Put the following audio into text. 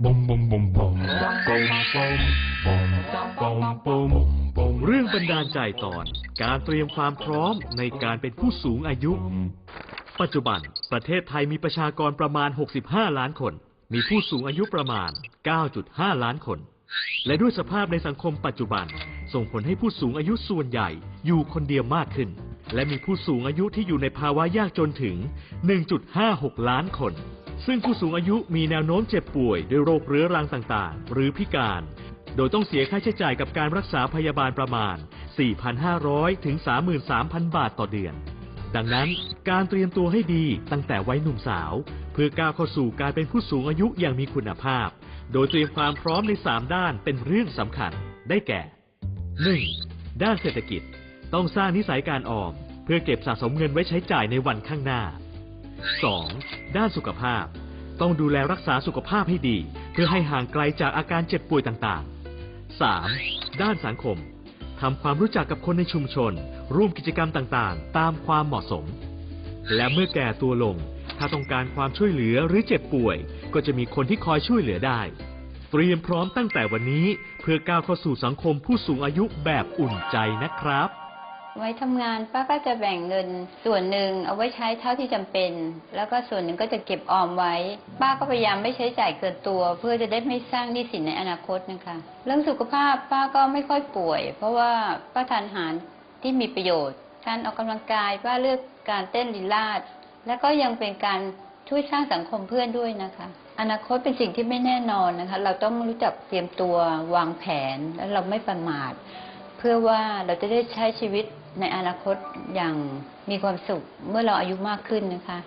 Bum bum bum bum bum bum bum bum bum bum เรื่องบันดาลใจตอน การเตรียมความพร้อมในการเป็นผู้สูงอายุ ปัจจุบันประเทศไทยมีประชากรประมาณ 65 ล้านคน มีผู้สูงอายุประมาณ 9.5 ล้านคน และด้วยสภาพในสังคมปัจจุบัน ส่งผลให้ผู้สูงอายุส่วนใหญ่อยู่คนเดียวมากขึ้น และมีผู้สูงอายุที่อยู่ในภาวะยากจนถึง 1.56 ล้านคน ซึ่งผู้สูงอายุมีแนวโน้มเจ็บป่วยด้วยโรคเรื้อรังต่างๆ หรือพิการ โดยต้องเสียค่าใช้จ่ายกับการรักษาพยาบาลประมาณ 4,500 ถึง 33,000 บาทต่อเดือน ดังนั้นการเตรียมตัวให้ดีตั้งแต่วัยหนุ่มสาว เพื่อก้าวเข้าสู่การเป็นผู้สูงอายุอย่างมีคุณภาพ โดยเตรียมความพร้อมใน 3 ด้านเป็นเรื่องสำคัญ ได้แก่ 1. ด้านเศรษฐกิจ ต้องสร้างนิสัยการออม เพื่อเก็บสะสมเงินไว้ใช้จ่ายในวันข้างหน้า 2. ด้านสุขภาพ ต้องดูแลรักษาสุขภาพให้ดี เพื่อให้ห่างไกลจากอาการเจ็บป่วยต่างๆ 3. ด้านสังคมทำความรู้จักกับคนในชุมชน ร่วมกิจกรรมต่างๆ ตามความเหมาะสม และเมื่อแก่ตัวลง ถ้าต้องการความช่วยเหลือหรือเจ็บป่วย ก็จะมีคนที่คอยช่วยเหลือได้ เตรียมพร้อมตั้งแต่วันนี้ เพื่อก้าวเข้าสู่สังคมผู้สูงอายุแบบอุ่นใจนะครับ ไว้ทำงานป้าก็จะแบ่งเงินส่วนหนึ่งเอาไว้ใช้เท่าที่จำเป็น แล้วก็ส่วนหนึ่งก็จะเก็บออมไว้ ป้าก็พยายามไม่ใช้จ่ายเกินตัว เพื่อจะได้ไม่สร้างหนี้สินในอนาคตนะคะ เรื่องสุขภาพป้าก็ไม่ค่อยป่วย เพราะว่าป้าทานอาหารที่มีประโยชน์ การออกกำลังกายป้าเลือกการเต้นลีลาดและก็ยังเป็นการช่วยสร้างสังคมเพื่อนด้วยนะคะ อนาคตเป็นสิ่งที่ไม่แน่นอนนะคะ เราต้องรู้จักเตรียมตัววางแผนและเราไม่ประมาท พื่อว่าเราจะได้ใช้ชีวิตในอนาคตอย่างมีความสุขเมื่อเราอายุมากขึ้นนะคะ